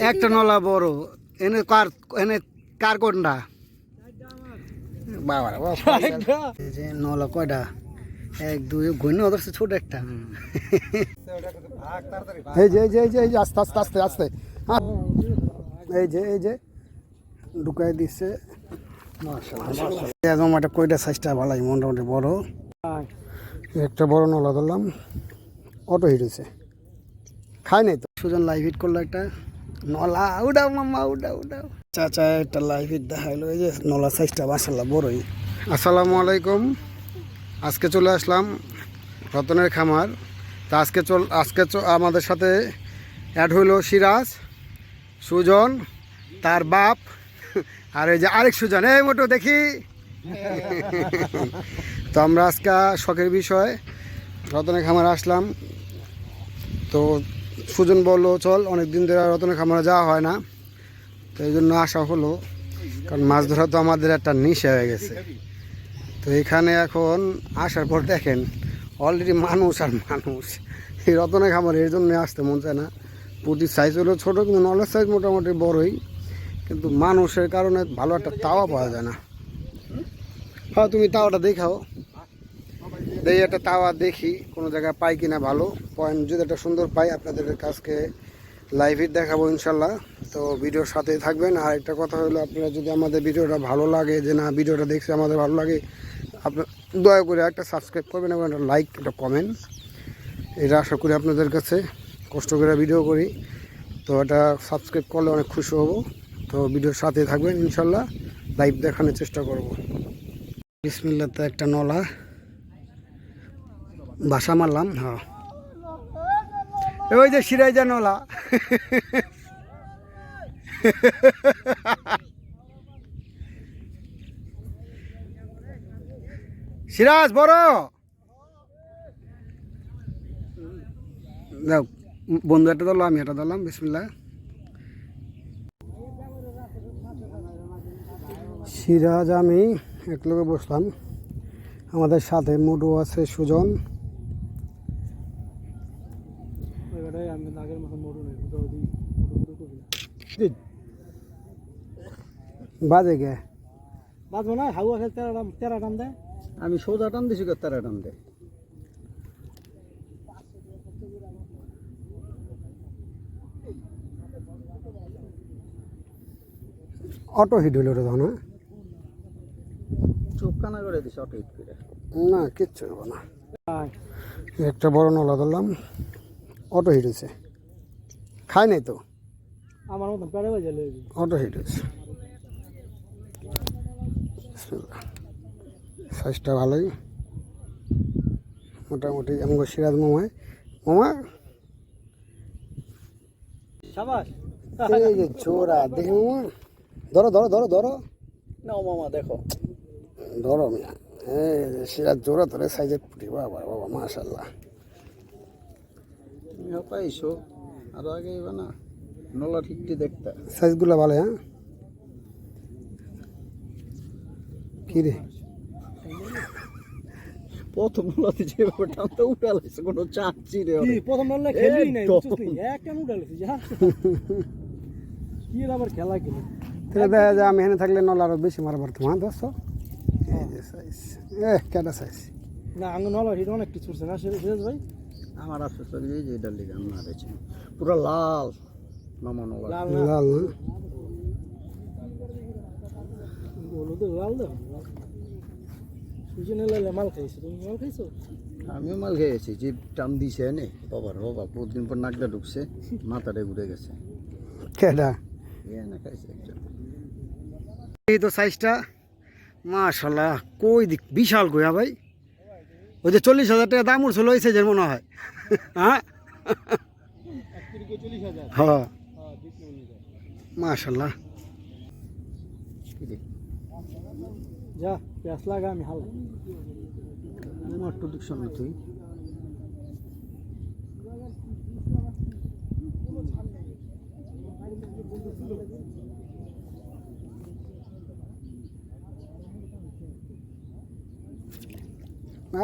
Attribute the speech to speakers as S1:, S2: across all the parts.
S1: একটা নলা বড় এনে কার এনে কার কোনটা? বাবা যে নলা কয়টা? এক দুই ঘূর্ণ অদর্শ ছোট একটা। এই যে এই যে এই যে আস্তে আস্তে আস্তে আস্তে। হ্যাঁ। এই যে এই যে ঢুকাই দিচ্ছে একদম একটা কয়টা সাইজটা ভালাই মোটামুটি বড়। একটা বড় নলা ধরলাম অটো হিট হয়েছে খাই নাই তো? সুজন লাইভ হিট করল একটা। নলা, উডাও মাম্মা, উডাও উডাও। চাচা একটা লাইভ দেখাইলো, এই যে নলা সাইজটা মাসাল্লাহ বড়ই। আসসালামু আলাইকুম। আজকে চলে আসলাম রতনের খামার। তা আজকে চল, আজকে আমাদের সাথে অ্যাড হইল সিরাজ, সুজন, তার বাপ, আর এই যে আরেক সুজন। এই মোটো, দেখি। তো আমরা আজকে শখের বিষয় রতনের খামার আসলাম। তো সুজন বলল, চল অনেক দিন ধরে রতনের খামারে যাওয়া হয় না। তো এই জন্য আসা হলো, কারণ মাছ ধরা তো আমাদের একটা নিশা হয়ে গেছে। তো এখানে এখন আসার পর দেখেন অলরেডি মানুষ আর মানুষ। এই রতনের খামারে এর জন্য আসতে মন চায় না। পুটির সাইজ হলো ছোটো, কিন্তু নলের সাইজ মোটামুটি বড়ই। কিন্তু মানুষের কারণে ভালো একটা তাওয়া পাওয়া যায় না। হ্যাঁ তুমি তাওয়াটা দেখাও। দেখি একটা তাওয়া দেখি, কোনো জায়গায় পাই কিনা ভালো। পয়েন্ট যদি একটা সুন্দর পাই, আপনাদের কাছকে লাইভে দেখাবো ইনশাল্লাহ। তো ভিডিওর সাথেই থাকবেন। আর একটা কথা হলো, আপনারা যদি আমাদের ভিডিওটা ভালো লাগে, যে না, ভিডিওটা দেখছে, আমাদের ভালো লাগে আপনার দয়া করে একটা সাবস্ক্রাইব করবেন এবং একটা লাইক একটা কমেন্ট এটা আশা করি আপনাদের কাছে কষ্ট করে ভিডিও করি। তো এটা সাবস্ক্রাইব করলে অনেক খুশি হব। তো ভিডিওর সাথে থাকবেন ইনশাল্লাহ। লাইভ দেখানোর চেষ্টা করব। বিসমিল্লাতে একটা নলা। বাসা মারলাম হ্যাঁ। ওই যে সিরাইজা নলা। সিরাজ, বড়। যাও, বন্ধু একটা ধরলো, আমি এটা ধরলাম বিসমিল্লা সিরাজ, আমি এক লোকে বসলাম। আমাদের সাথে মুডু আছে সুজন। বাজে গে।
S2: বাজবো না হাওয়া খেলে তেরা দাম তেরা দাম দেয়
S1: আমি সোজা টান দিছি তারা টান দে। অটো হিট হইল রে তখন হ্যাঁ?
S2: চোখ কানা করে দিছে অটো হিট করে।
S1: না কিচ্ছু হইব না। একটা বড় নলা ধরলাম। অটো হিট হয়েছে। খাই নাই তো?
S2: আমার মতন পেড়ে বাজে লইবি
S1: অটো হিট হয়েছে। সাইজটা ভালোই। মোটামুটি আমাকে সিরাজ মামায় মামা? এই যে চোরা দেখি মামা। ধরো ধরো ধরো ধরো।
S2: নাও মামা দেখো।
S1: ধরো মিয়া। এই সিরাজ জোরা ধরে সাইজের পুটি বাবা বাবা মাশাল্লাহ
S2: পাইছো আর আগে না। নলা ঠিকটি দেখতে?
S1: সাইজগুলো ভালো হ্যাঁ? কি রে?
S2: প্রথম নলাতে যে ব্যাপারটা তো উঠা লাগছে কোনো চাচ্ছি রে প্রথম নলা
S3: খেলই নাই,
S2: একদম।
S3: বুঝছিস নি? একটা নুডল যা। কি আবার খেলা কি?
S1: তাহলে দেখা যায় আমি এখানে থাকলে নল আরও বেশি মারা পারতাম হ্যাঁ দোস্ত? এই যে সাইজ এ কেটা সাইজ
S3: না আঙ্গ নলা হিট অনেক কিছু না সিরাজ ভাই?
S2: আমার আফসোস লাগে এই যে এটার লিগে আমার আছে। পুরো লাল মামা
S3: লাল। না?
S1: লাল। না
S3: হলুদ লাল দাও। সুজনে লালে মাল খাইছো তুমি মাল খাইছো?
S2: আমিও মাল খেয়েছি যে টান দিছে নে বাবার বাবা প্রতিদিন পর নাকটা ঢুকছে মাথাটা ঘুরে গেছে। এ না খাইছে
S1: এই তো সাইজটা মাশাল্লাহ কই দিক বিশাল হ্যাঁ ভাই। ওই যে চল্লিশ হাজার টাকা দাম উঠছিল, ওই সাইজের মনে হয়। হ্যাঁ? হ্যাঁ। মাশাল্লাহ।
S3: যা আমি
S2: সময় তুই।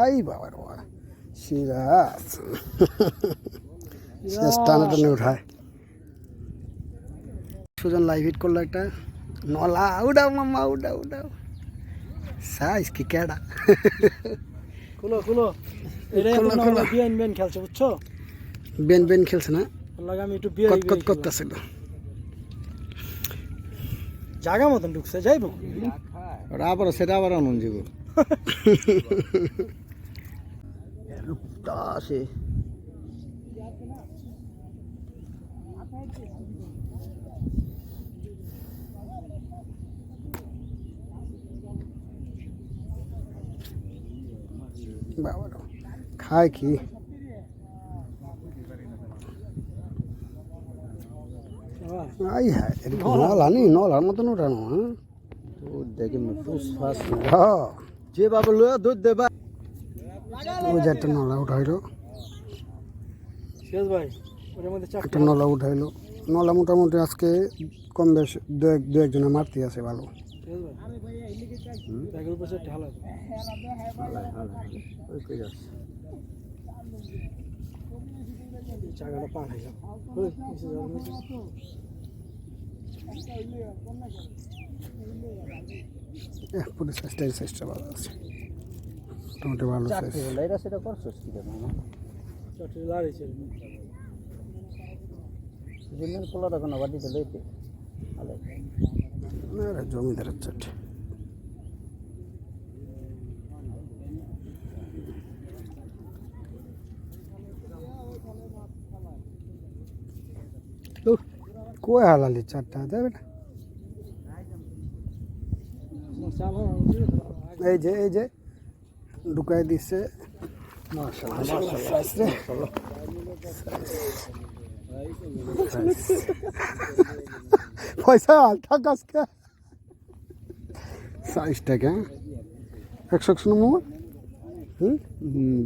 S1: আই বাবার বাবা সিরাজ। সিরাজ টানা টানে উঠায়। সুজন লাইভ হিট করল একটা। নলা উডাও মামা উডাও উডাও সাইজ কি কেডা?
S3: খুলো খুলো। বিয়ান বিয়ান খেলছে বুঝছ?
S1: বেন বেন খেলছে না?
S3: ওর লাগে আমি একটু
S1: কত কত। করতেছিল?
S3: জাগা মতন ঢুকছে যাইবো।
S2: ওরা আবার সেটা আবার আনন্দ যাব রূপটা আসে।
S1: বাবা। খায় কি? আই হ্যাঁ এটা কি নলা নলার মতন উঠানো হ্যাঁ?
S2: তো দেখে ফুস ফাস
S1: হ্যাঁ।
S2: যেভাবে লয়া দুধ দেবা
S1: ওই যে একটা নলা উঠাইলো। একটা নলা উঠাইলো। নলা মোটামুটি আজকে কম বেশ দু এক দু একজনের মারতে আছে ভালো।
S3: জায়গাটা পান হয়ে ওই, নিচে যাও, নিচে।
S1: এহ, পুরো সাইজটা এই সাইজটা ভালো আছে। মোটামুটি ভালো সাইজ
S2: এটা সেটা করছস কি রে মামা
S3: চারটে লাড়িয়েছে
S2: দিনের পোলা রাখো না বাড়িতে লইতে। আলে
S1: না জমিদারের চারটে কই হালালি চারটা দেবে না? এই যে এই যে, ঢুকাই দিচ্ছে পয়সা থাক আজকে। সাইজ টাকা একশো একশো নম্বর হুম হুম?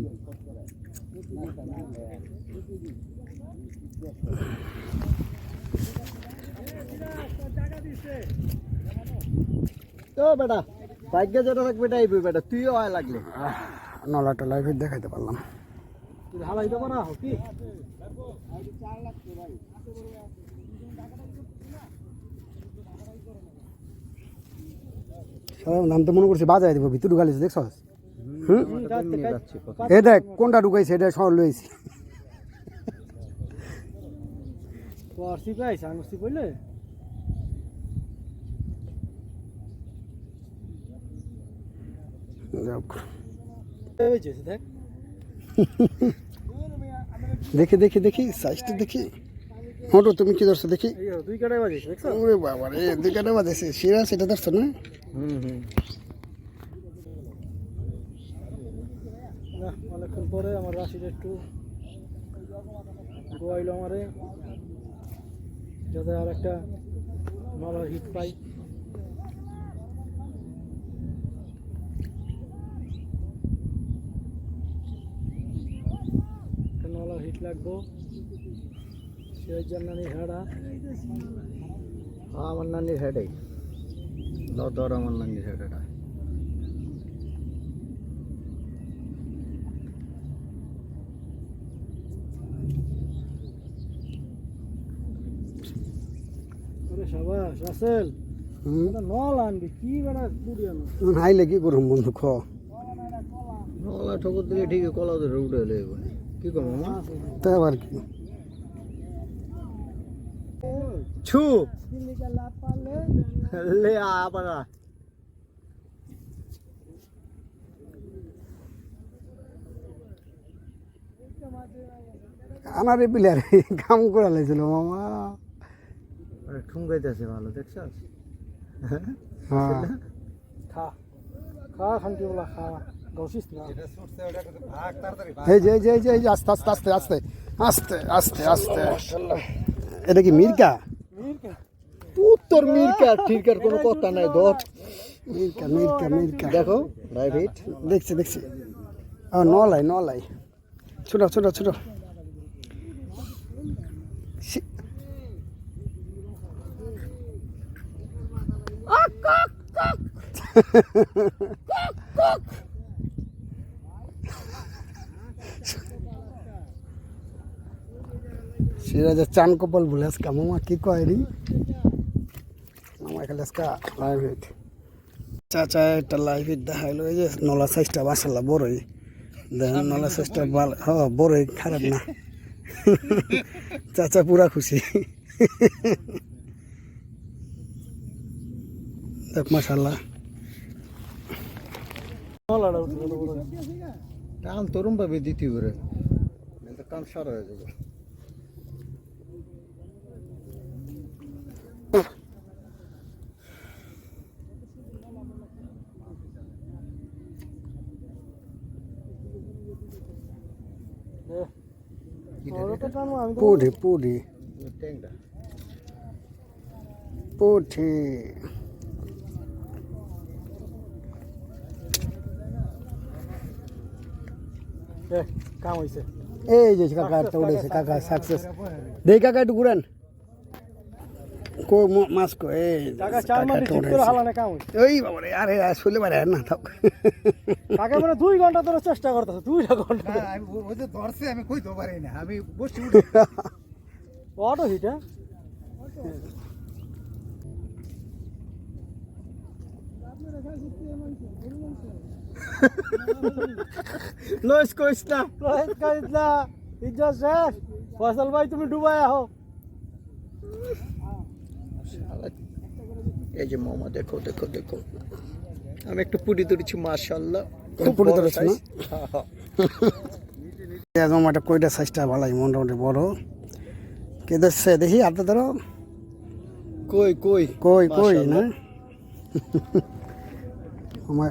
S2: ও বেটা ভাগ্য যেটা থাকবে এটাই বেটা তুইও আয় লাগলে।
S1: নলাটা লাইভে দেখাইতে পারলাম।
S3: তুই হালাই কি
S1: নাম তো মনে করছি বাজায় দিব ভিতর ঢুকালিস দেখছ এ দেখ কোনটা ঢুকাইছে এটা সর লইছি
S3: দেখ।
S1: দেখি দেখি দেখি সাইজটা দেখি। হটো তুমি কি ধরছো দেখি। ওরে বাবা রে দুই কাটা বাজেছে শিরা সেটা ধরছো না?
S2: হুম হুম।
S3: না অনেকক্ষণ পরে আমার রাশিটা একটু গোয়াইলো আমারে। যাতে আর একটা ভালো হিট পাই একটা নলার হিট লাগবো। সেই জন্য হেড়া
S2: আমার নানির হেডে ধর আমার নানির হেড এটা
S3: ওরে সাবাস রাসেল নল আনবি কি বেড়া পুরি আনো
S1: হাইলে কি করুম বন্ধু খ।
S2: নলা ঠকুর দিলে ঠিকই কলা ধরে উঠে এলে কি মামা?
S1: তা আবার কি?
S2: ছু। লে আবার।
S1: আমার এই প্লেয়ার কাম করে লাইছিল মামা।
S2: আরে ঠুঙ্গাইতেছে ভালো দেখছস?
S1: হ্যাঁ।
S3: খা। খা খানটি বলা খা।
S1: এই যে এই যে এই যে এই যে আস্তে আস্তে আস্তে আস্তে আস্তে আস্তে আস্তে। এটা কি মির্কা?
S2: উত্তর মিরকার ঠিকার কোনো কথা নাই ধর।
S1: মির্কা মির্কা মির্কা।
S2: দেখো প্রাইভেট
S1: দেখছি দেখছি। নলাই নলাই। ছোট ছোট ছোট। সি- সিরাজের চান কপাল আজকে মামা, কি কয় রি? খালি আজকে লাইভ হিট চাচা, একটা লাইভ দেখাইলো, এই যে নলা সাইজটা মাসাল্লাহ বড়ই। দেখেন নলা সাইজটা ভালো, হ, বড়ই, খারাপ না। চাচা পুরা খুশি। দেখ মাসাল্লাহ।
S2: টান তরুণ পাবে দ্বিতীয় করে কাম সারা হয়ে যাবে। ট্যাংটা।
S1: পুঠি
S3: এ, কাম হইছে।
S1: এই যে কাকা উঠেছে কাকা সাকসেস দেই কাকা একটু ঘুরেন। কো ম- মাছ কো এই ওই বাবারে আরে শুলে পারে না থাক।
S3: কাকা মানে দুই ঘণ্টা ধরে চেষ্টা করতেছে দুইটা ঘণ্টা
S2: ওই যে ধরছে আমি কইতে পারি না আমি বসে
S3: অটো হিট
S1: কইস না।
S3: রোহিত কাইতলা ইজ্জত শেষ। ফসল ভাই তুমি ডুবাই আহো।
S2: এই যে মামা দেখো দেখো দেখো। আমি একটু পুরি তুলেছি মাশাল্লাহ
S1: একটু পুরি ধরেছো না? একদম একটা কইটা সাইজটা ভালোই মোটামুটি বড়। কে দেখছে দেখি হাতে ধরো।
S2: কই কই?
S1: কই কই না? আমার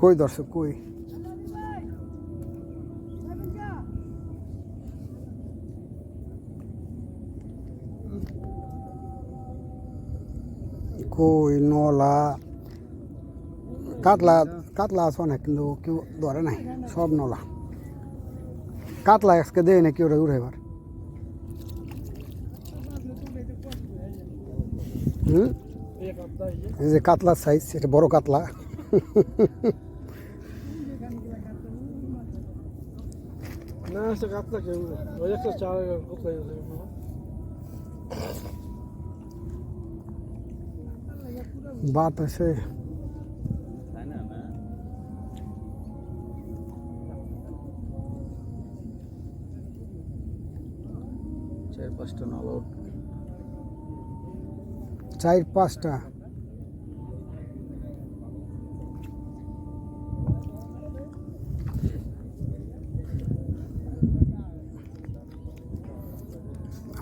S1: কই ধরছে? কই? কই নলা কাতলা কাতলা আছে অনেক কিন্তু কেউ ধরে নাই সব নলা কাতলা আজকে দেয় না কেউ উড়ে এবার হুম। এই যে কাতলা সাইজ এটা বড় কাতলা
S3: না সে কাতলা কেউ ওই একটা চার কোথায় গেছে
S1: বাত আছে
S2: চার পাঁচটা নলট
S1: চার পাঁচটা।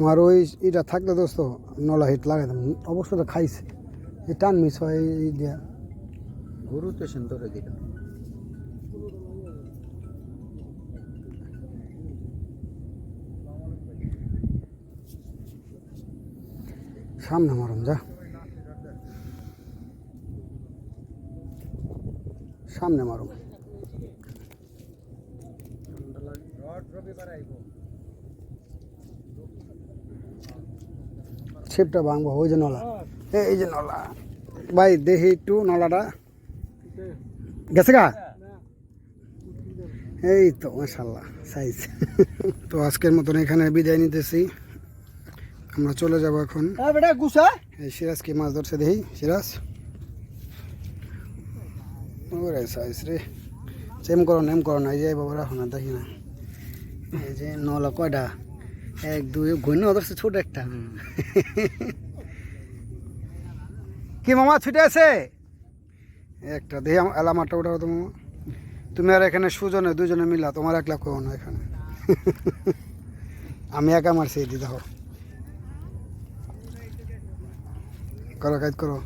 S1: আমার ওই এটা থাকলে দোস্ত নলা হিট লাগাইতাম অবশ্য তো খাইছে। টান মিস হয় দিয়া
S2: গরু তো সুন্দর দিল
S1: সামনে মারুম যা। সামনে মারুম। ছিপটা ভাঙবো ওই যে নলা। এ- এই যে নলা। ভাই দেখি একটু নলাটা। গেছে গা? এই তো মাসাল্লাহ সাইজ। তো আজকের মতন এখানে বিদায় নিতেছি। আমরা চলে যাব এখন। এই সিরাজ কি মাছ ধরছে দেখি সিরাজ? ওরে সাইজ রে। চেম করো নেম করো না এই যে বাবা রাখো না দেখি না। এই যে নলা কয়টা? এক দুই ঘন্য ধরছে ছোট একটা। কি মামা ছুটে আছে? একটা দেখি আমার এলামারটা ওটা তো মামা। তুমি আর এখানে সুজনে দুজনে মিলা তোমার একলা কেউ না এখানে। আমি একা মারছি এটি দেখো। করো কাজ করো।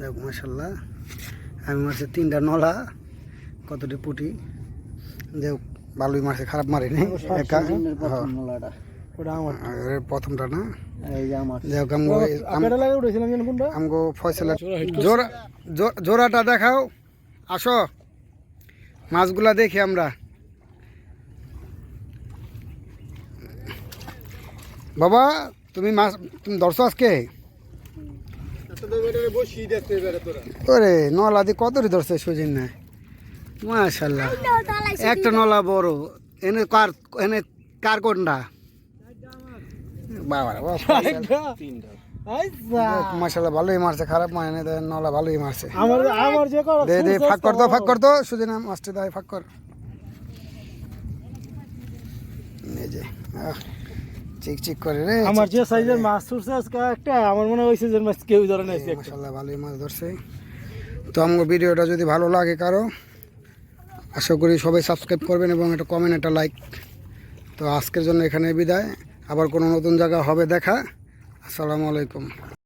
S1: দেখ মাসাল্লাহ আমি মারছি তিনটা নলা কতটি পুটি। যে ভালোই মারছে খারাপ মারিনি একা। হ্যাঁ। প্রথমটা না? জোড়াটা দেখাও। আসো। মাছগুলা দেখি আমরা। বাবা তুমি মাছ তুমি ধরছো আজকে?
S2: বসি দেখতে এবারে তোরা
S1: ওরে নলা দিয়ে কতটি ধরছে সুজিন না। মাশাল্লাহ একটা নলা বড়। এনে কার এনে কার কোনটা? বাবা
S3: আচ্ছা
S1: মাসাল্লাহ ভালোই মারছে খারাপ মানে না নলা ভালোই মারছে।
S3: আমার আমার যে করো
S1: দে দে ফাঁক কর তো ফাঁক কর তো সুদিনা মাছটা দেয় ফাঁক কর। এই যে চিক চিক করে রে
S3: আমার যে সাইজের মাছ ছুটছে আজকে একটা আমার মনে হয় ওই সাইজের মাছ কেউ ধরে নাই
S1: মাসাল্লাহ ভালোই মাছ ধরছে। তো আমার ভিডিওটা যদি ভালো লাগে কারও আশা করি সবাই সাবস্ক্রাইব করবেন এবং একটা কমেন্ট একটা লাইক তো আজকের জন্য এখানে বিদায়। আবার কোনো নতুন জায়গা হবে দেখা। আসসালামু আলাইকুম।